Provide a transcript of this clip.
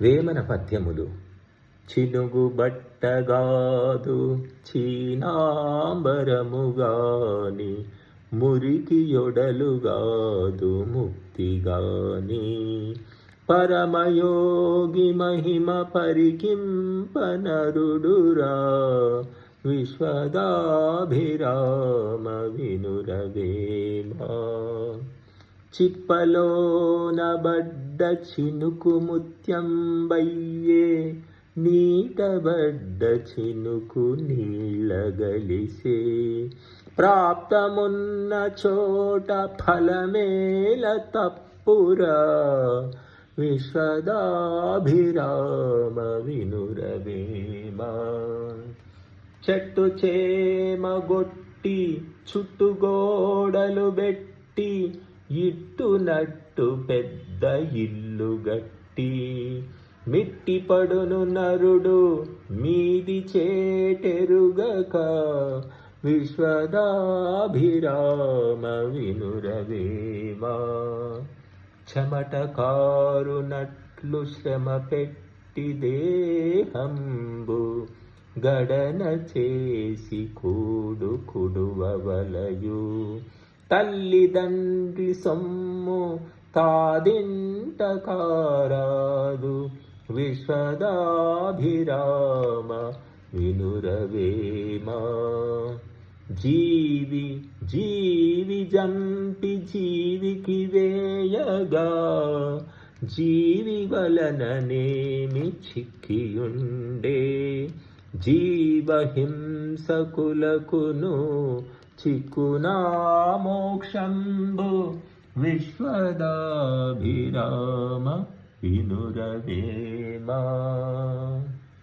వేమన పద్యములు. చినుగు బట్టగాదు చీనాంబరముగాని మురికి యొడలుగాదు ముక్తిగాని. పరమయోగి మహిమ పరికింపనరుడురా విశ్వదాభిరామ వినురవేమా. చిప్పలోన బడ్డ చినుకు ముత్యంబయ్యే నీటబడ్డ చినుకు నీళ్ళగలిసే ప్రాప్తమున్న చోట ఫలమేల తప్పురా విశ్వదాభిరామ వినురవేమా. చెట్టు చేమగొట్టి చుట్టుగోడలు బెట్టి ఇట్టునట్టు పెద్ద ఇల్లు గట్టి. మిట్టి పడును నరుడు మీది చేటెరుగక. విశ్వదాభిరామ వినురవేవా చెమటకారునట్లు శ్రమ పెట్టి దేహంబు గడన చేసి కూడు కుడువలయు తల్లిదండ్రి సొమ్ము తాదింట కారాదు విశ్వదాభిరామ వినురవేమా జీవి జీవి జంపి జీవికి వేయగా. జీవి వలననేమి చిక్కియుండే. హింసకులకును చిక్కునా మోక్షంబు. విశ్వదాభిరామ వినురవేమా.